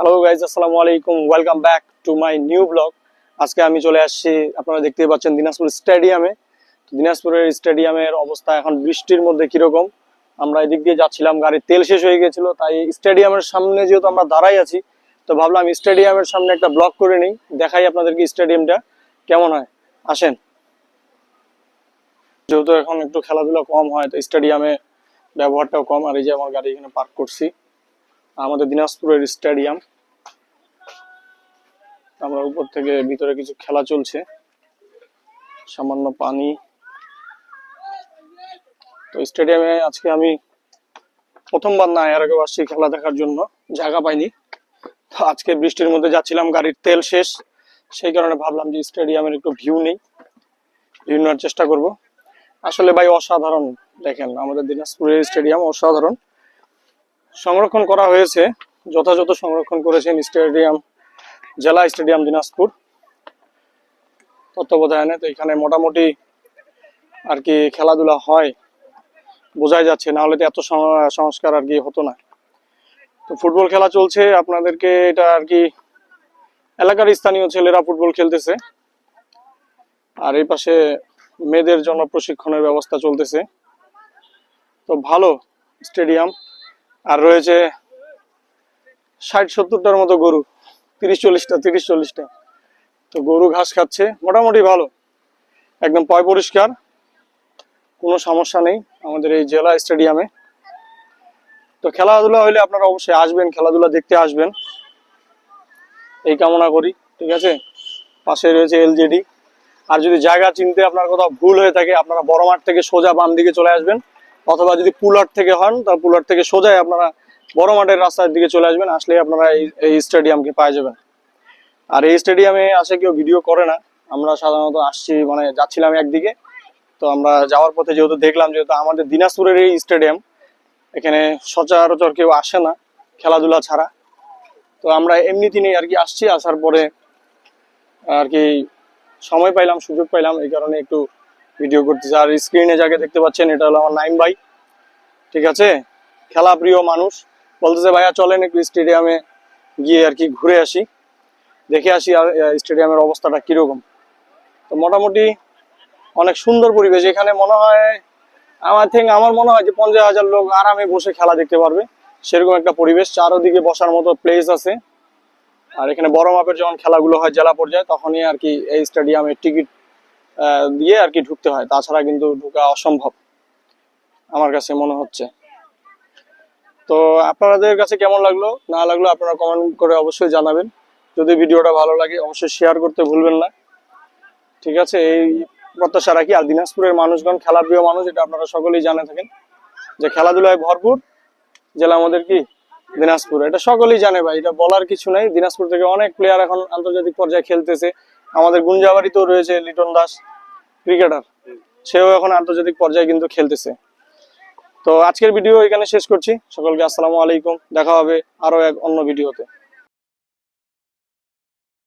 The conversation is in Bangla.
হ্যালো গাইজ আসসালামু আলাইকুম। Welcome back to my new blog আজকে আমি চলে আসছি, আপনারা দেখতেই পাচ্ছেন দিনাজপুর স্টেডিয়ামে। দিনাজপুরের স্টেডিয়ামের অবস্থা এখন বৃষ্টির মধ্যে কীরকম? আমরা এদিক দিয়ে যাচ্ছিলাম, গাড়ির তেল শেষ হয়ে গেছিল, তাই স্টেডিয়ামের সামনে যেহেতু আমরা দাঁড়াই আছি, তো ভাবলাম স্টেডিয়ামের সামনে একটা ব্লগ করে নিই, দেখাই আপনাদেরকে স্টেডিয়ামটা কেমন হয়। আসেন। যেহেতু এখন একটু খেলাধুলা কম হয়, তো স্টেডিয়ামে ব্যবহারটাও কম, আর এই যে আমার গাড়ি এখানে পার্ক করছি। আমাদের দিনাজপুরের স্টেডিয়াম। আমরা উপর থেকে ভিতরে কিছু খেলা চলছে। সামান্য পানি। তো স্টেডিয়ামে আজকে আমি প্রথমবার না, এর আগে আসছি খেলা দেখার জন্য। জায়গা পাইনি। তো আজকে বৃষ্টির মধ্যে যাচ্ছিলাম, গাড়ির তেল শেষ। সেই কারণে ভাবলাম যে স্টেডিয়ামের একটু ভিউ নেই। ভিউ নেওয়ার চেষ্টা করব। আসলে ভাই, অসাধারণ দেখেন, আমাদের দিনাজপুরের স্টেডিয়াম অসাধারণ। সংরক্ষণ করা হয়েছে, যথাযথ সংরক্ষণ করেছেন স্টেডিয়াম, জেলা স্টেডিয়াম দিনাজপুর। তত্ত্বাবধানে তো এখানে মোটামুটি আর কি খেলাধুলা হয়, বোঝাই যাচ্ছে, না হলে তো এত সংস্কার আর কি হতো না। তো ফুটবল খেলা চলছে, আপনাদেরকে এটা আর কি এলাকার স্থানীয় ছেলেরা ফুটবল খেলতেছে। আর এই পাশে মেয়েদের জন্য প্রশিক্ষণের ব্যবস্থা চলতেছে। তো ভালো স্টেডিয়াম আর রয়েছে ষাট, সত্তরটার মতো গরু, তিরিশ, চল্লিশটা তিরিশ, চল্লিশটা। তো গরু ঘাস খাচ্ছে, মোটামুটি ভালো। একদম পয় পরিষ্কার, কোনো সমস্যা নেই আমাদের এই জেলা স্টেডিয়ামে। তো খেলাধুলা হলে আপনারা অবশ্যই আসবেন, খেলাধুলা দেখতে আসবেন। এই কামনা করি, ঠিক আছে? পাশে রয়েছে এলজেডি। আর যদি জায়গা চিনতে আপনার কোথাও ভুল হয়ে থাকে, আপনারা বড় মাঠ থেকে সোজা বাম দিকে চলে আসবেন। অথবা যদি পুলার থেকে হন তা পুলার থেকে সোজাই আপনারা বড় মাঠের রাস্তার দিকে চলে আসবেন, আসলে আপনারা এই স্টেডিয়ামকে পাওয়া যাবেন। আর এই স্টেডিয়ামে আসে কেউ ভিডিও করে না। আমরা সাধারণত আসছি মানে যাচ্ছিলাম একদিকে। তো আমরা যাওয়ার পথে যেহেতু দেখলাম, যেহেতু আমাদের দিনাজপুরের এই স্টেডিয়াম এখানে সচরাচর কেউ আসে না, খেলাধুলা ছাড়া। তো আমরা এমনি দিনই আর কি আসছি, আসার পরে আর কি সময় পাইলাম, সুযোগ পাইলাম, এই কারণে একটু ভিডিও করতেছে। আর স্ক্রিনে যাকে দেখতে পাচ্ছেন, এটা হলো আমার নাইম ভাই। ঠিক আছে? খেলা প্রিয় মানুষ। বলতেছে, ভাইয়া, চলেন একটু স্টেডিয়ামে গিয়ে আর কি ঘুরে আসি। দেখে আসি, আর স্টেডিয়ামের অবস্থাটা কীরকম? তো মোটামুটি অনেক সুন্দর পরিবেশ। এখানে মনে হয়, আমার থেকে, আমার মনে হয় যে পঞ্চাশ হাজার লোক আরামে বসে খেলা দেখতে পারবে। সেরকম একটা পরিবেশ। চারোদিকে বসার মতো প্লেস আছে। আর এখানে বড় মাপের যখন খেলাগুলো হয় জেলা পর্যায়ে, তখনই আর কি এই স্টেডিয়ামে টিকিট দিয়ে আর কি ঢুকতে হয়। তাছাড়া কিন্তু ঢোকা অসম্ভব, আমার কাছে মনে হচ্ছে। তো আপনাদের কাছে কেমন লাগল? না লাগল আপনারা কমেন্ট করে অবশ্যই জানাবেন। যদি ভিডিওটা ভালো লাগে, অবশ্যই শেয়ার করতে ভুলবেন না। ঠিক আছে, এই প্রত্যাশা রাখি। আর দিনাজপুরের মানুষগণ খেলাপ্রিয় মানুষ, এটা আপনারা সকলেই জানে থাকেন যে খেলাধুলায় ভরপুর জেলা আমাদের কি? দিনাজপুর। এটা সকলেই জানে ভাই, এটা বলার কিছু নাই। দিনাজপুর থেকে অনেক প্লেয়ার এখন আন্তর্জাতিক পর্যায়ে খেলতেছে। আমাদের গুঞ্জাবাড়িতেও রয়েছে লিটন দাস ক্রিকেটার। সেও এখন আন্তর্জাতিক পর্যায়ে কিন্তু খেলতেছে। তো আজকের ভিডিও এখানে শেষ করছি। সকলকে আসসালামু আলাইকুম। দেখা হবে আরও এক অন্য ভিডিওতে।